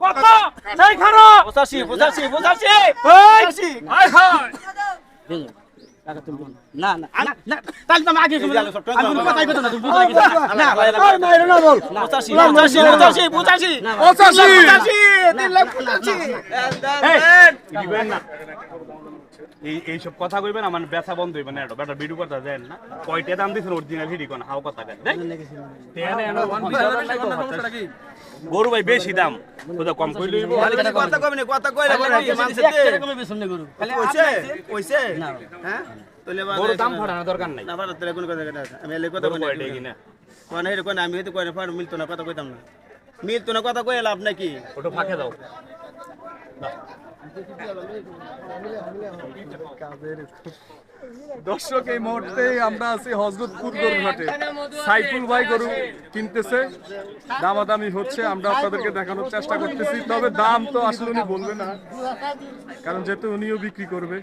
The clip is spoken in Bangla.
কত? সেই খারো 85 85 85 হাই হাই। না না না তাহলে তুমি আগে আমি কথাই কথা না তুমি না না না বল। 85 না না 85 85 এইসব কথা কইবেন আমার ব্যথা বন্ধ হইবে না এটা বেটা ভিডিও কথা দেন না। কয়টা দাম দিছেন অরিজিনাল হিডি কোন? হাও কথা দেন। গরু ভাই বেশি দাম। কম কইলে হইব? কথা কইবে না কথা কইলে এক কমে বেশি না গরু। কইছে? কইছে? হ্যাঁ? তোলে গরু দাম দরকার নাই। না ভালো তোলে কোন কথা কথা আমি এলে কথা কই কয়টা কোন? আমি হয়তো ফার মিলতো না কথা কইতাম না। মিলতো না, কথা কইলা লাভ নাকি? ওটা ফাঁকে দাও। দর্শক, এই মুহূর্তে আমরা আছি হজরতপুর গরু ঘাটে সাইফুল ভাই গরু কিনতেছে। দামাদামি হচ্ছে, আমরা আপনাদেরকে দেখানোর চেষ্টা করতেছি। তবে দাম তো আসলে উনি বলবে না, কারণ যেহেতু উনিও বিক্রি করবে।